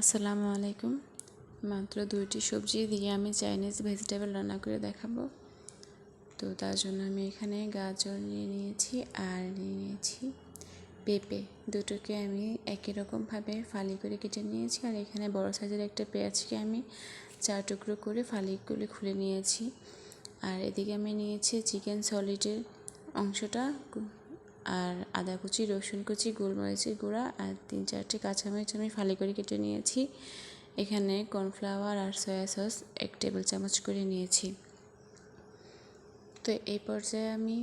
আসসালামু আলাইকুম। মাত্র দুইটি সবজি দিয়ে আমি চাইনিজ ভেজিটেবল রান্না করে দেখাবো। তো তার জন্য আমি এখানে গাজর নিয়ে নিয়েছি, আর নিয়ে নিয়েছি পেঁপে। দুটোকে আমি একই রকমভাবে ফালি করে কেটে নিয়েছি, আর এখানে বড় সাইজের একটা পেঁয়াজকে আমি চার টুকরো করে ফালিগুলো খুলে নিয়েছি। আর এদিকে আমি নিয়েছি চিকেন সলিডের অংশটা আর আদা কুচি, রসুন কুচি, গোলমরিচের গুঁড়া আর তিন চারটে কাঁচামরিচ আমি ফালি করে কেটে নিয়েছি। এখানে কর্নফ্লাওয়ার আর সয়া সস এক টেবিল চামচ করে নিয়েছি। তো এই পর্যায়ে আমি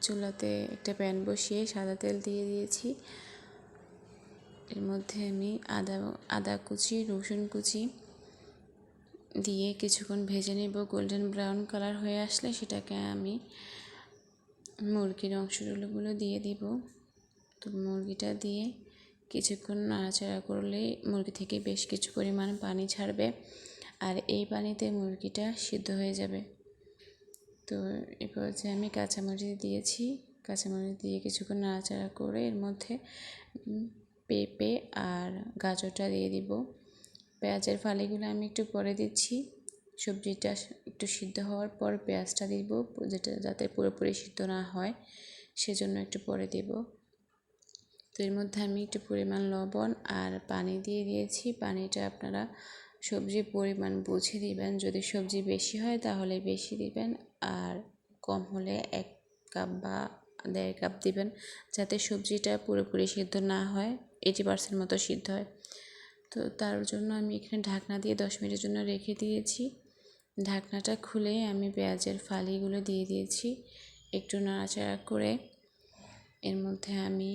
চুলাতে একটা প্যান বসিয়ে সাদা তেল দিয়ে দিয়েছি। এর মধ্যে আমি আদা আদা কুচি, রসুন কুচি দিয়ে কিছুক্ষণ ভেজে নেব। গোল্ডেন ব্রাউন কালার হয়ে আসলে সেটাকে আমি মুরগির অংশগুলো দিয়ে দিব। তো মুরগিটা দিয়ে কিছুক্ষণ নাড়াচাড়া করলে মুরগি থেকে বেশ কিছু পরিমাণ পানি ছাড়বে আর এই পানিতে মুরগিটা সিদ্ধ হয়ে যাবে। তো এরপর যে আমি কাঁচামরিচ দিয়েছি। কাঁচামরিচ দিয়ে কিছুক্ষণ নাড়াচাড়া করে এর মধ্যে পেঁপে আর গাজরটা দিয়ে দিব। পেঁয়াজের ফালিগুলো আমি একটু পরে দিচ্ছি। সবজিটা একটু সিদ্ধ হওয়ার পর পেঁয়াজটা দিব, যেটা যাতে পুরোপুরি সিদ্ধ না হয়, সেজন্য একটু পরে দেব। তো এর মধ্যে আমি একটু পরিমাণ লবণ আর পানি দিয়ে দিয়েছি। পানিটা আপনারা সবজির পরিমাণ বুঝে দিবেন। যদি সবজি বেশি হয় তাহলে বেশি দিবেন আর কম হলে এক কাপ বা দেড় কাপ দিবেন, যাতে সবজিটা পুরোপুরি সিদ্ধ না হয়, এইটি পার্সেন্ট মতো সিদ্ধ হয়। তো তার জন্য আমি এখানে ঢাকনা দিয়ে দশ মিনিটের জন্য রেখে দিয়েছি। ঢাকনাটা খুলে আমি পেঁয়াজের ফালিগুলো দিয়ে দিয়েছি। একটু নাড়াচাড়া করে এর মধ্যে আমি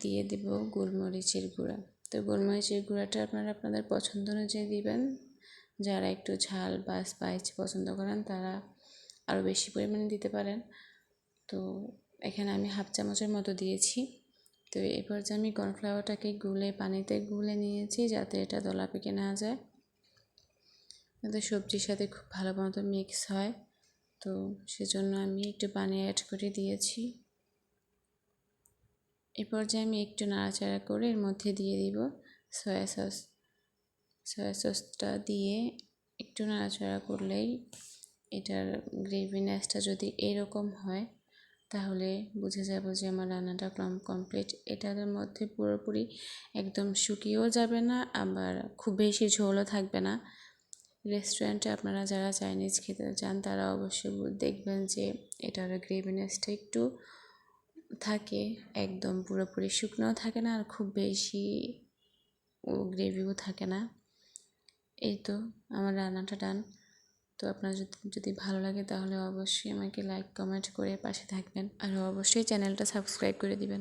দিয়ে দেব গোলমরিচের গুঁড়া। তো গোলমরিচের গুঁড়াটা আপনারা আপনাদের পছন্দ অনুযায়ী দিবেন। যারা একটু ঝাল বা স্পাইস পছন্দ করেন তারা আরও বেশি পরিমাণে দিতে পারেন। তো এখানে আমি হাফ চামচের মতো দিয়েছি। তো এরপর যে আমি কর্নফ্লাওয়ারটাকে গুলে পানিতে গুলে নিয়েছি যাতে এটা দলা পেকে না যায়। যাতে সবজির সাথে খুব ভালো মতো মিক্স হয়। তো সেজন্য আমি একটু পানি অ্যাড করে দিয়েছি। এ পর্যায়ে আমি একটু নাড়াচাড়া করে এর মধ্যে দিয়ে দিব সয়া সস সয়া সসটা দিয়ে একটু নাড়াচাড়া করলেই এটার গ্রেভিনেসটা যদি এরকম হয়, তাহলে বুঝে যাব যে আমার রান্নাটা কম কমপ্লিট এটার মধ্যে পুরোপুরি একদম শুকিয়েও যাবে না, আবার খুব বেশি ঝোলও থাকবে না। রেস্টুরেন্টে আপনারা যারা চাইনিজ খেতে চান, তারা অবশ্যই দেখবেন যে এটার গ্রেভিনেসটা একটু থাকে, একদম পুরোপুরি শুকনোও থাকে না আর খুব বেশি ও গ্রেভিও থাকে না। এই তো আমার রান্নাটা ডান তো আপনার যদি যদি ভালো লাগে তাহলে অবশ্যই আমাকে লাইক কমেন্ট করে পাশে থাকবেন। আর অবশ্যই চ্যানেলটা সাবস্ক্রাইব করে দিবেন।